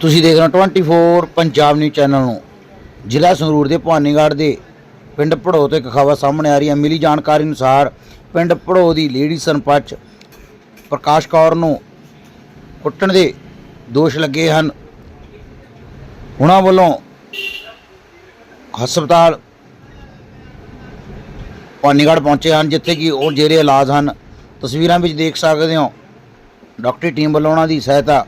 ਤੁਸੀਂ ਦੇਖ ਰਹੇ ਹੋ 24 ਪੰਜਾਬ ਨਿਊਜ਼ ਚੈਨਲ ਨੂੰ। ਜ਼ਿਲ੍ਹਾ ਸੰਗਰੂਰ ਦੇ ਭਵਾਨੀਗੜ੍ਹ ਦੇ ਪਿੰਡ ਭੜੋ ਤੋਂ ਇੱਕ ਖਬਰ ਸਾਹਮਣੇ ਆ ਰਹੀ ਹੈ। ਮਿਲੀ ਜਾਣਕਾਰੀ ਅਨੁਸਾਰ ਪਿੰਡ ਭੜੋ ਦੀ ਲੇਡੀ ਸਰਪੰਚ ਪ੍ਰਕਾਸ਼ ਕੌਰ ਨੂੰ ਕੁੱਟਣ ਦੇ ਦੋਸ਼ ਲੱਗੇ ਹਨ। ਉਹਨਾਂ ਵੱਲੋਂ ਹਸਪਤਾਲ ਭਵਾਨੀਗੜ੍ਹ ਪਹੁੰਚੇ ਹਨ, ਜਿੱਥੇ ਕਿ ਉਹ ਜੇਰੇ ਇਲਾਜ ਹਨ। ਤਸਵੀਰਾਂ ਵਿੱਚ ਦੇਖ ਸਕਦੇ ਹੋ। ਡਾਕਟਰੀ ਟੀਮ ਵੱਲੋਂ ਉਹਨਾਂ ਦੀ ਸਹਾਇਤਾ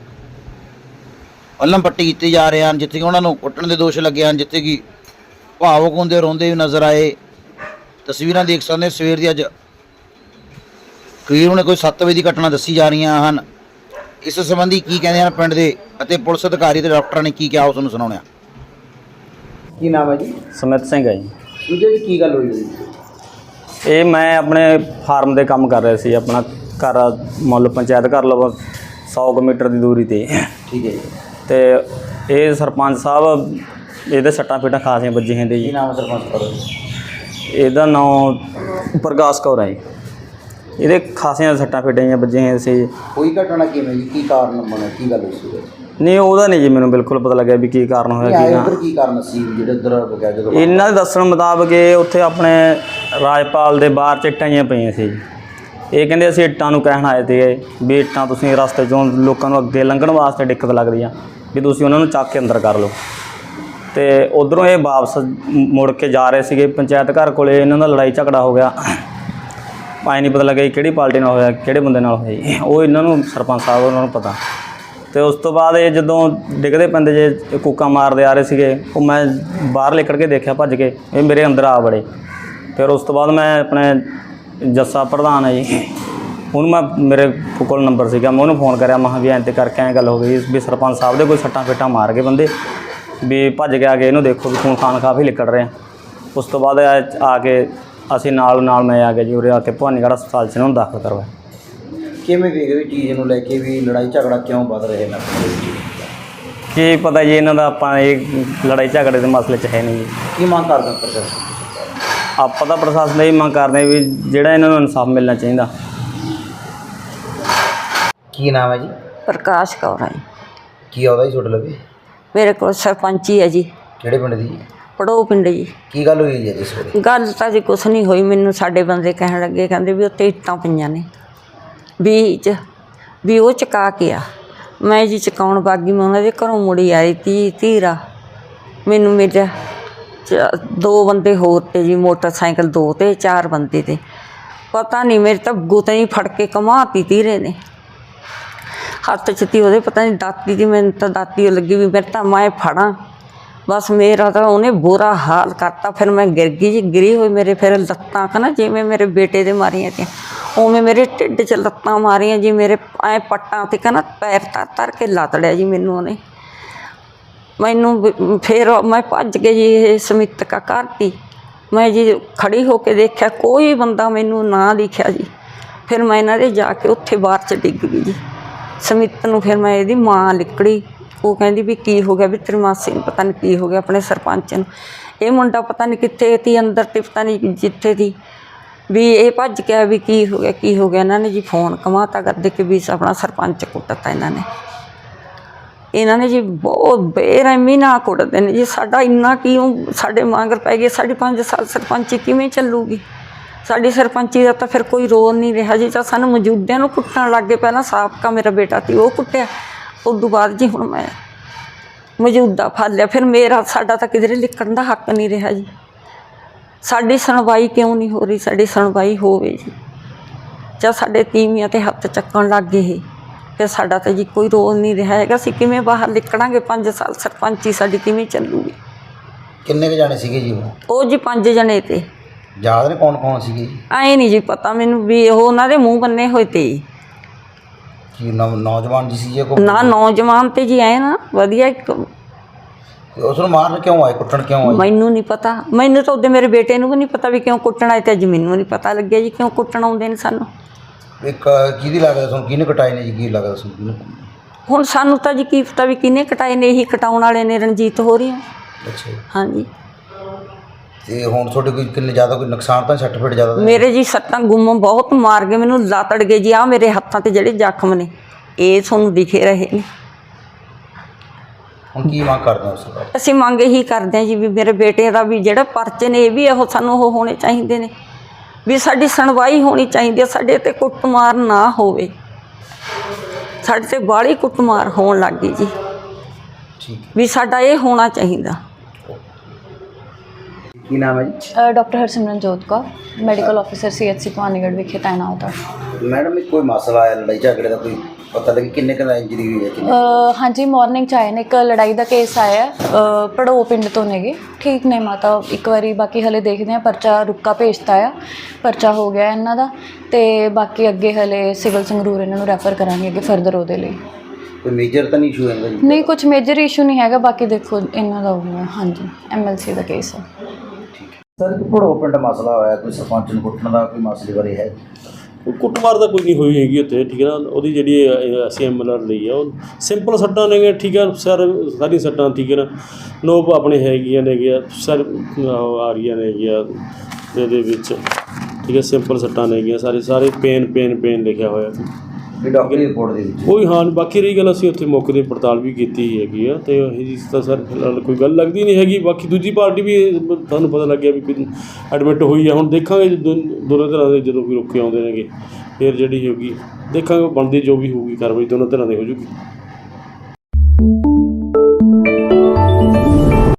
ਅਲਮ ਪੱਟੀ ਕੀਤੇ ਜਾ ਰਹੇ ਹਨ ਜਿੱਥੇ ਕਿ ਉਹਨਾਂ ਨੂੰ ਕੁੱਟਣ ਦੇ ਦੋਸ਼ ਲੱਗੇ ਹਨ ਜਿੱਥੇ ਕਿ ਭਾਵੁਕ ਹੁੰਦੇ ਰੋਂਦੇ ਵੀ ਨਜ਼ਰ ਆਏ। ਤਸਵੀਰਾਂ ਦੇਖ ਸਕਦੇ ਸਵੇਰ ਦੀ ਅੱਜ ਕਰੀਬ ਨੇ ਕੋਈ 7 ਵਜੇ ਦੀ ਘਟਨਾ ਦੱਸੀ ਜਾ ਰਹੀਆਂ ਹਨ। ਇਸ ਸੰਬੰਧੀ ਕੀ ਕਹਿੰਦੇ ਹਨ ਪਿੰਡ ਦੇ ਅਤੇ ਪੁਲਿਸ ਅਧਿਕਾਰੀ ਤੇ ਡਾਕਟਰਾਂ ਨੇ ਕੀ ਕਿਹਾ ਉਸ ਨੂੰ ਸੁਣਾਉਣਾ ਕੀ ਨਾਮ ਹੈ ਜੀ? ਸਮਿਤ ਸਿੰਘ ਹੈ ਜੀ। ਦੀ ਕੀ ਗੱਲ ਹੋਈ ਜੀ? ਇਹ ਮੈਂ ਆਪਣੇ ਫਾਰਮ ਦੇ ਕੰਮ ਕਰ ਰਿਹਾ ਸੀ ਆਪਣਾ ਘਰ ਮੁੱਲ ਪੰਚਾਇਤ ਘਰ ਲਵ 100 ਕੁ ਮੀਟਰ ਦੀ ਦੂਰੀ ਤੇ। ਠੀਕ ਹੈ ਜੀ। ਤੇ ਇਹ ਸਰਪੰਚ ਸਾਹਿਬ ਇਹਦੇ ਸੱਟਾਂ ਫੇਟਾਂ ਖਾਸੀਆਂ ਵੱਜੀਆਂ ਹੁੰਦੇ ਕੀ ਜੀ ਨਾਮ ਹੈ ਸਰਪੰਚ ਕਰੋ ਇਹਦਾ ਨਾਮ ਪ੍ਰਕਾਸ਼ ਕੌਰ ਹੈ ਜੀ। ਇਹਦੇ ਖਾਸੀਆਂ ਸੱਟਾਂ ਫੇਟਾਂ ਜਿਹੀਆਂ ਵੱਜੀਆਂ ਸੀ। ਕੋਈ ਘਟਨਾ ਕਿਵੇਂ ਜੀ? ਕੀ ਕਾਰਨ ਬਣਿਆ? ਕੀ ਗੱਲ ਹੋਈ ਸੀ? ਨਹੀਂ ਉਹਦਾ ਨਹੀਂ ਜੀ ਮੈਨੂੰ ਬਿਲਕੁਲ ਪਤਾ ਲੱਗਿਆ ਵੀ ਕੀ ਕਾਰਨ ਹੋਇਆ ਕੀ ਆਏ ਨਾ ਉਧਰ ਕੀ ਕਾਰਨ ਸੀ ਜਿਹੜੇ ਉਧਰ ਗਿਆ ਜਦੋਂ ਇਹਨਾਂ ਦੇ ਦੱਸਣ ਮੁਤਾਬਕ ਇਹ ਉੱਥੇ ਆਪਣੇ ਰਾਜਪਾਲ ਦੇ ਬਾਹਰ ਚ ਇੱਟਾਂ ਜਿਹੀਆਂ ਪਈਆਂ ਸੀ। ਇਹ ਕਹਿੰਦੇ ਅਸੀਂ ਇੱਟਾਂ ਨੂੰ ਕਹਿਣ ਆਏ ਸੀਗੇ ਵੀ ਇੱਟਾਂ ਤੁਸੀਂ ਰਸਤੇ ਚੋਂ ਲੋਕਾਂ ਨੂੰ ਅੱਗੇ ਲੰਘਣ ਵਾਸਤੇ ਦਿੱਕਤ ਲੱਗਦੀ ਆ। ਵੀ ਤੁਸੀਂ ਉਹਨਾਂ ਨੂੰ ਚੱਕ ਕੇ ਅੰਦਰ ਕਰ ਲਓ। ਤੇ ਉਧਰੋਂ ਇਹ ਵਾਪਸ ਮੁੜ ਕੇ ਜਾ ਰਹੇ ਸੀਗੇ। ਪੰਚਾਇਤ ਘਰ ਕੋਲੇ ਇਹਨਾਂ ਦਾ ਲੜਾਈ ਝਗੜਾ ਹੋ ਗਿਆ। ਆਈ ਨਹੀਂ ਪਤਾ ਲੱਗਿਆ ਕਿਹੜੀ ਪਾਰਟੀ ਨਾਲ ਹੋਇਆ, ਕਿਹੜੇ ਬੰਦੇ ਨਾਲ ਹੋਇਆ ਜੀ। ਉਹ ਇਹਨਾਂ ਨੂੰ ਸਰਪੰਚ ਸਾਹਿਬ, ਉਹਨਾਂ ਨੂੰ ਪਤਾ। ਤੇ ਉਸ ਤੋਂ ਬਾਅਦ ਇਹ ਜਦੋਂ ਡਿੱਗਦੇ ਪੈਂਦੇ ਜੇ, ਕੂਕਾਂ ਮਾਰਦੇ ਆ ਰਹੇ ਸੀਗੇ, ਉਹ ਮੈਂ ਬਾਹਰ ਨਿਕਲ ਕੇ ਦੇਖਿਆ, ਭੱਜ ਕੇ। ਇਹ ਮੇਰੇ ਅੰਦਰ ਆ ਬੜੇ ਫਿਰ ਉਸ ਤੋਂ ਬਾਅਦ ਮੈਂ ਆਪਣੇ ਜੱਸਾ ਪ੍ਰਧਾਨ ਹੈ ਜੀ। ਹੁਣ ਮੈਂ ਮੇਰੇ ਕੋਲ ਨੰਬਰ ਸੀਗਾ ਮੈਂ ਉਹਨੂੰ ਫੋਨ ਕਰਿਆ ਮੈਂ ਕਿਹਾ ਵੀ ਐਂ ਤੇ ਕਰਕੇ ਐਂ ਗੱਲ ਹੋ ਗਈ ਵੀ ਸਰਪੰਚ ਸਾਹਿਬ ਦੇ ਕੋਈ ਸੱਟਾਂ ਫੇਟਾਂ ਮਾਰ ਗਏ ਬੰਦੇ ਵੀ ਭੱਜ ਕੇ ਆ ਕੇ ਇਹਨੂੰ ਦੇਖੋ ਵੀ ਖੂਨ ਖਾਨ ਕਾਫੀ ਨਿਕਲ ਰਿਹਾ। ਉਸ ਤੋਂ ਬਾਅਦ ਆ- ਕੇ ਅਸੀਂ ਨਾਲ ਨਾਲ ਮੈਂ ਆ ਗਿਆ ਜੀ ਉਰੇ ਆ ਕੇ ਭਵਾਨੀਗੜ੍ਹ ਹਸਪਤਾਲ 'ਚ ਇਹਨੂੰ ਦਾਖਲ ਕਰਵਾਇਆ। ਕਿਵੇਂ ਵੇਖ ਹੋ ਚੀਜ਼ ਨੂੰ ਲੈ ਕੇ ਵੀ ਲੜਾਈ ਝਗੜਾ ਕਿਉਂ ਵੱਧ ਰਹੇ ਨੇ ਕੀ ਪਤਾ ਜੀ ਇਹਨਾਂ ਦਾ ਆਪਾਂ ਇਹ ਲੜਾਈ ਝਗੜੇ ਦੇ ਮਸਲੇ 'ਚ ਹੈ ਨਹੀਂ ਜੀ। ਕੀ ਮੰਗ ਕਰਦੇ ਪ੍ਰਸ਼ਾਸਨ ਆਪਾਂ ਤਾਂ ਪ੍ਰਸ਼ਾਸਨ ਦਾ ਮੰਗ ਕਰਦੇ ਵੀ ਜਿਹੜਾ ਇਹਨਾਂ ਨੂੰ ਇਨਸਾਫ ਮਿਲਣਾ ਚਾਹੀਦਾ। ਕੀ ਨਾਮ ਹੈ ਜੀ? ਪ੍ਰਕਾਸ਼ ਕੌਰ ਹੈ ਕੀ ਆਉਦਾ ਜੀ ਤੁਹਾਡੇ ਲਵੇ ਮੇਰੇ ਕੋਲ ਸਰਪੰਚੀ ਹੈ ਜੀ। ਕਿਹੜੇ ਪਿੰਡ ਦੀ? ਜੀ? ਪੜੋ ਪਿੰਡ ਜੀ। ਕੀ ਗੱਲ ਹੋਈ ਜੀ ਇਸ ਵੇਲੇ? ਗੱਲ ਤਾਂ ਜੀ ਕੁਛ ਨਹੀਂ ਹੋਈ ਮੈਨੂੰ ਸਾਡੇ ਬੰਦੇ ਕਹਿਣ ਲੱਗੇ ਕਹਿੰਦੇ ਵੀ ਉੱਤੇ ਇੱਟਾਂ ਪਈਆਂ ਨੇ। ਵੀ ਚ ਵੀ ਉਹ ਚਕਾ ਕੇ ਆ। ਮੈਂ ਜੀ ਚਕਾਉਣ ਬਾਗੀ ਮੈਂ ਉਹਨਾਂ ਦੇ ਘਰੋਂ ਮੁੜੀ ਆਈ ਤੀ ਧੀਰਾ। ਮੈਨੂੰ ਮੇਰੇ ਦੋ ਬੰਦੇ ਹੋਰ ਤੇ ਜੀ ਮੋਟਰਸਾਈਕਲ ਦੋ ਤੇ ਚਾਰ ਬੰਦੇ ਤੇ। ਪਤਾ ਨਹੀਂ ਮੇਰੇ ਤਾਂ ਗੁੱਤਾਂ ਹੀ ਫੜ ਕੇ ਕਮਾਤੀ ਧੀਰੇ ਨੇ। ਹੱਥ 'ਚ ਤੀ, ਉਹਦੇ ਪਤਾ ਨਹੀਂ ਦਾਤੀ ਦੀ, ਮੈਨੂੰ ਤਾਂ ਦਾਤੀ ਉਹ ਲੱਗੀ ਵੀ ਮੇਰੇ ਤਾਂ ਮੈਂ ਫੜਾਂ। ਬਸ ਮੇਰਾ ਤਾਂ ਉਹਨੇ ਬੁਰਾ ਹਾਲ ਕਰਤਾ, ਫਿਰ ਮੈਂ ਗਿਰ ਗਈ ਜੀ, ਗਿਰੀ ਹੋਈ ਮੇਰੇ ਫਿਰ ਲੱਤਾਂ ਕਨਾ ਜਿਵੇਂ ਮੇਰੇ ਬੇਟੇ ਦੇ ਮਾਰੀਆਂ ਤੇ ਉਵੇਂ ਮੇਰੇ ਢਿੱਡ 'ਚ ਲੱਤਾਂ ਮਾਰੀਆਂ ਜੀ, ਮੇਰੇ ਐ ਪੱਟਾਂ ਤੇ ਕਨਾ ਪੈਰ ਤਰ ਤਰ ਕੇ ਲਾਤੜਿਆ ਜੀ ਮੈਨੂੰ ਉਹਨੇ। ਮੈਨੂੰ ਫਿਰ ਮੈਂ ਭੱਜ ਕੇ ਜੀ, ਇਹ ਸਮਿਤ ਕਾ ਘਰ ਤੀ। ਮੈਂ ਜੀ ਖੜੀ ਹੋ ਕੇ ਦੇਖਿਆ, ਕੋਈ ਬੰਦਾ ਮੈਨੂੰ ਨਾ ਦਿਖਿਆ ਜੀ। ਫਿਰ ਮੈਂ ਇਹਨਾਂ ਦੇ ਜਾ ਕੇ ਉੱਥੇ ਬਾਹਰ ਚ ਡਿੱਗ ਗਈ ਜੀ। ਸਮਿਤ ਨੂੰ ਫਿਰ ਮੈਂ ਇਹਦੀ ਮਾਂ ਲਿਕੜੀ। ਉਹ ਕਹਿੰਦੀ ਵੀ ਕੀ ਹੋ ਗਿਆ ਵੀ ਤ੍ਰਿਮਾਸੀ ਨੂੰ ਪਤਾ ਨਹੀਂ ਕੀ ਹੋ ਗਿਆ ਆਪਣੇ ਸਰਪੰਚ ਨੂੰ। ਇਹ ਮੁੰਡਾ ਪਤਾ ਨਹੀਂ ਕਿੱਥੇ ਤੀ ਅੰਦਰ ਤੇ ਪਤਾ ਨਹੀਂ ਜਿੱਥੇ ਦੀ ਵੀ ਇਹ ਭੱਜ ਗਿਆ ਵੀ ਕੀ ਹੋ ਗਿਆ, ਕੀ ਹੋ ਗਿਆ। ਇਹਨਾਂ ਨੇ ਜੀ ਫੋਨ ਕਮਾਤਾ ਕਰਦੇ ਕਿ ਵੀ ਆਪਣਾ ਸਰਪੰਚ ਕੁੱਟਤਾ ਇਹਨਾਂ ਨੇ। ਇਹਨਾਂ ਨੇ ਜੀ ਬਹੁਤ ਬੇਰਹਿਮੀ ਨਾਲ ਕੁੱਟਦੇ ਨੇ। ਜੀ ਸਾਡਾ ਇੰਨਾ ਕਿਉਂ ਸਾਡੇ ਮਾਂਗਰ ਪੈ ਗਏ? ਸਾਡੀ 5 ਸਾਲ ਸਰਪੰਚੀ ਕਿਵੇਂ ਚੱਲੂਗੀ? ਸਾਡੀ ਸਰਪੰਚੀ ਦਾ ਤਾਂ ਫਿਰ ਕੋਈ ਰੋਲ ਨਹੀਂ ਰਿਹਾ ਜੀ। ਤਾਂ ਸਾਨੂੰ ਮੌਜੂਦਿਆਂ ਨੂੰ ਕੁੱਟਣ ਲੱਗ ਗਏ। ਪਹਿਲਾਂ ਸਾਬਕਾ ਮੇਰਾ ਬੇਟਾ ਸੀ ਉਹ ਕੁੱਟਿਆ। ਉਸ ਤੋਂ ਬਾਅਦ ਜੀ ਹੁਣ ਮੈਂ ਮੌਜੂਦਾ ਫੜ ਲਿਆ ਫਿਰ ਮੇਰਾ ਸਾਡਾ ਤਾਂ ਕਿਧਰੇ ਲਿਖਣ ਦਾ ਹੱਕ ਨਹੀਂ ਰਿਹਾ ਜੀ। ਸਾਡੀ ਸੁਣਵਾਈ ਕਿਉਂ ਨਹੀਂ ਹੋ ਰਹੀ? ਸਾਡੀ ਸੁਣਵਾਈ ਹੋਵੇ ਜੀ। ਜਾਂ ਸਾਡੇ ਤੀਵੀਆਂ ਤੇ ਹੱਥ ਚੱਕਣ ਲੱਗ ਗਏ ਫਿਰ ਸਾਡਾ ਤਾਂ ਜੀ ਕੋਈ ਰੋਲ ਨਹੀਂ ਰਿਹਾ ਹੈਗਾ। ਅਸੀਂ ਕਿਵੇਂ ਬਾਹਰ ਨਿਕਲਾਂਗੇ? 5 ਸਾਲ ਸਰਪੰਚੀ ਸਾਡੀ ਕਿਵੇਂ ਚੱਲੂਗੀ? ਕਿੰਨੇ ਕੁ ਜਾਣੇ ਸੀਗੇ ਜੀ ਉਹ? ਉਹ ਜੀ ਪੰਜ ਜਣੇ ਤੇ। ਯਾਦ ਨੇ ਕੌਣ ਕੌਣ ਸੀਗੇ? ਐ ਨਹੀਂ ਜੀ ਪਤਾ ਮੈਨੂੰ ਵੀ ਉਹ ਉਹਨਾਂ ਦੇ ਮੂੰਹ ਬੰਨੇ ਹੋਏ ਤੇ। ਕੀ ਨੌ- ਨੌਜਵਾਨ ਜੀ ਸੀ ਜੀ ਕੋ ਨਾ ਨੌਜਵਾਨ ਤੇ ਜੀ ਐ ਨਾ ਵਧੀਆ ਇੱਕ ਉਸ ਨੂੰ ਮਾਰਨ ਕਿਉਂ ਆਏ ਕੁੱਟਣ ਕਿਉਂ ਆਏ? ਮੈਨੂੰ ਨਹੀਂ ਪਤਾ। ਮੈਨੂੰ ਤਾਂ ਉਹਦੇ ਮੇਰੇ ਬੇਟੇ ਨੂੰ ਵੀ ਨਹੀਂ ਪਤਾ ਵੀ ਕਿਉਂ ਕੁੱਟਣਾ ਹੈ ਤੇ ਅੱਜ ਮੈਨੂੰ ਨਹੀਂ ਪਤਾ ਲੱਗਿਆ ਜੀ ਕਿਉਂ ਕੁੱਟਣ ਆਉਂਦੇ ਨੇ ਸਾਨੂੰ। ਇੱਕ ਕਿਹਦੀ ਲੱਗਦਾ ਤੁਹਾਨੂੰ ਕਿਹਨੇ ਕਟਾਈ ਨੇ ਜੀ ਕੀ ਲੱਗਦਾ ਤੁਹਾਨੂੰ? ਕਿਹਨੂੰ ਹੁਣ ਸਾਨੂੰ ਤਾਂ ਜੀ ਕੀ ਪਤਾ ਵੀ ਕਿਹਨੇ ਕਟਾਏ ਨੇ ਇਹੀ ਕਟਾਉਣ ਵਾਲੇ ਨੇ ਰਣਜੀਤ ਹੋ ਰਹੀ ਅੱਛਾ ਜੀ। ਹਾਂਜੀ। ਤੇ ਹੁਣ ਤੁਹਾਡੇ ਕੋਈ ਕਿੰਨੇ ਜ਼ਿਆਦਾ ਕੋਈ ਨੁਕਸਾਨ ਤਾਂ ਸੱਟ ਫੇਟ ਜ਼ਿਆਦਾ ਤਾਂ- ਮੇਰੇ ਜੀ ਸੱਟਾਂ ਗੁੰਮ ਬਹੁਤ ਮਾਰ ਗਏ ਮੈਨੂੰ ਲਾਤੜ ਗਏ ਜੀ ਆ ਮੇਰੇ ਹੱਥਾਂ ਤੇ ਜਿਹੜੇ ਜ਼ਖਮ ਨੇ ਇਹ ਤੁਹਾਨੂੰ ਦਿਖੇ ਰਹੇ ਨੇ। ਹੁਣ ਕੀ ਮੰਗ ਕਰਦੇ ਹੋ ਸਰਕਾਰ? ਅਸੀਂ ਮੰਗ ਇਹੀ ਕਰਦੇ ਹਾਂ ਜੀ ਵੀ ਮੇਰੇ ਬੇਟੇ ਦਾ ਵੀ ਜਿਹੜਾ ਪਰਚੇ ਨੇ ਇਹ ਵੀ ਇਹੋ ਸਾਨੂੰ ਉਹ ਹੋਣੇ ਚਾਹੀਦੇ ਨੇ। ਵੀ ਸਾਡੀ ਸੁਣਵਾਈ ਹੋਣੀ ਚਾਹੀਦੀ ਹੈ ਸਾਡੇ ਤੇ ਕੁੱਟਮਾਰ ਨਾ ਹੋਵੇ। ਸਾਡੇ ਤੇ ਬਾਹਲੀ ਕੁੱਟਮਾਰ ਹੋਣ ਲੱਗ ਗਈ ਜੀ। ਠੀਕ। ਵੀ ਸਾਡਾ ਇਹ ਹੋਣਾ ਚਾਹੀਦਾ। ਕੀ ਨਾਮ ਹੈ ਜੀ? Doctor Harsimranjot Kaur medical officer CHC Bhawanigarh ਵਿਖੇ ਤਾਇਨਾਤ ਹਾਂ। ਮੈਡਮ ਇਹ ਕੋਈ ਮਸਲਾ ਹੈ ਲੜਾਈ ਝਗੜੇ ਦਾ ਕੋਈ ਪਤਾ ਲੱਗੇ ਕਿੰਨੇ ਕੁ ਦਾ ਇੰਜਰੀ ਹੋਈ ਹੈ ਕਿੰਨੇ ਅ, ਹਾਂਜੀ ਮਾਰਨਿੰਗ ਚ ਆਏ ਨੇ ਇੱਕ ਲੜਾਈ ਦਾ ਕੇਸ ਆਇਆ ਹੈ, ਅ, ਪੜੋ ਪਿੰਡ ਤੋਂ ਨੇਗੇ ਠੀਕ ਨੇ ਮਾਤਾ ਇੱਕ ਵਾਰੀ ਬਾਕੀ ਹਲੇ ਦੇਖਦੇ ਆ ਪਰਚਾ ਰੁੱਕਾ ਭੇਜਤਾ ਆ ਪਰਚਾ ਹੋ ਗਿਆ ਇਹਨਾਂ ਦਾ ਤੇ ਬਾਕੀ ਅੱਗੇ ਹਲੇ ਸਿਵਲ ਸੰਗਰੂਰ ਇਹਨਾਂ ਨੂੰ ਰੈਫਰ ਕਰਾਂਗੇ ਅੱਗੇ ਫਰਦਰ ਉਹਦੇ ਲਈ। ਕੋਈ ਮੇਜਰ ਤਾਂ ਨਹੀਂ ਇਸ਼ੂ ਹੈ ਜੀ? ਨਹੀਂ ਕੁਝ ਮੇਜਰ ਇਸ਼ੂ ਨਹੀਂ ਹੈਗਾ ਬਾਕੀ ਦੇਖੋ ਇਹਨਾਂ ਦਾ ਹੋਊਗਾ ਹਾਂਜੀ ਐਮਐਲਸੀ ਦਾ ਕੇਸ ਹੈ। ਸਰ ਕਿ ਭੜੋ ਪਿੰਡ ਮਸਲਾ ਹੋਇਆ, ਕੋਈ ਸਰਪੰਚ ਨੂੰ ਕੁੱਟਣ ਦਾ ਕੋਈ ਮਸਲੇ ਬਾਰੇ ਹੈ? ਉਹ ਕੁੱਟਮਾਰ ਤਾਂ ਕੋਈ ਨਹੀਂ ਹੋਈ ਹੈਗੀ ਉੱਥੇ, ਠੀਕ ਹੈ ਨਾ? ਉਹਦੀ ਜਿਹੜੀ ਅਸੀਂ ਐਮਐਲਆਰ ਲਈ ਆ, ਉਹ ਸਿੰਪਲ ਸੱਟਾਂ ਨੇਗੇ ਠੀਕ ਹੈ? ਸਰ ਸਾਰੀ ਸੱਟਾਂ, ਠੀਕ ਹੈ ਨਾ? ਨੋਪ ਆਪਣੇ ਹੈਗੀਆਂ ਨੇਗੀਆਂ ਸਰ, ਉਹ ਆ ਰਹੀਆਂ ਨੇਗੀਆਂ ਇਹਦੇ ਵਿੱਚ, ਠੀਕ ਹੈ? ਸਿੰਪਲ ਸੱਟਾਂ ਨੇਗੀਆਂ ਸਾਰੇ ਸਾਰੇ ਪੇਨ ਪੇਨ ਪੇਨ ਲਿਖਿਆ ਹੋਇਆ। ਵੀ ਡਾਕਟਰੀ ਰਿਪੋਰਟ ਦੇ ਵਿੱਚ ਕੋਈ ਹਾਂ, ਬਾਕੀ ਰਹੀ ਗੱਲ ਅਸੀਂ ਉੱਥੇ ਮੌਕੇ ਦੀ ਪੜਤਾਲ ਵੀ ਕੀਤੀ ਹੈਗੀ ਆ ਤੇ ਇਹ ਜੀ ਤਾਂ ਸਰ ਫਿਲਹਾਲ ਕੋਈ ਗੱਲ ਲੱਗਦੀ ਨਹੀਂ ਹੈਗੀ। ਬਾਕੀ ਦੂਜੀ ਪਾਰਟੀ ਵੀ ਤੁਹਾਨੂੰ ਪਤਾ ਲੱਗਿਆ ਵੀ ਕੋਈ ਐਡਮਿਟ ਹੋਈ ਆ। ਹੁਣ ਦੇਖਾਂਗੇ ਜੇ ਦੋ- ਦੋਨੋਂ ਤਰ੍ਹਾਂ ਦੇ ਜਦੋਂ ਵੀ ਰੁਕੇ ਆਉਂਦੇ ਨੇਗੇ, ਫਿਰ ਜਿਹੜੀ ਹੋਗੀ ਦੇਖਾਂਗੇ, ਬਣਦੀ ਜੋ ਵੀ ਹੋਊਗੀ ਕਾਰਵਾਈ ਦੋਨੋਂ ਤਰ੍ਹਾਂ ਦੀ ਹੋ ਜੂਗੀ।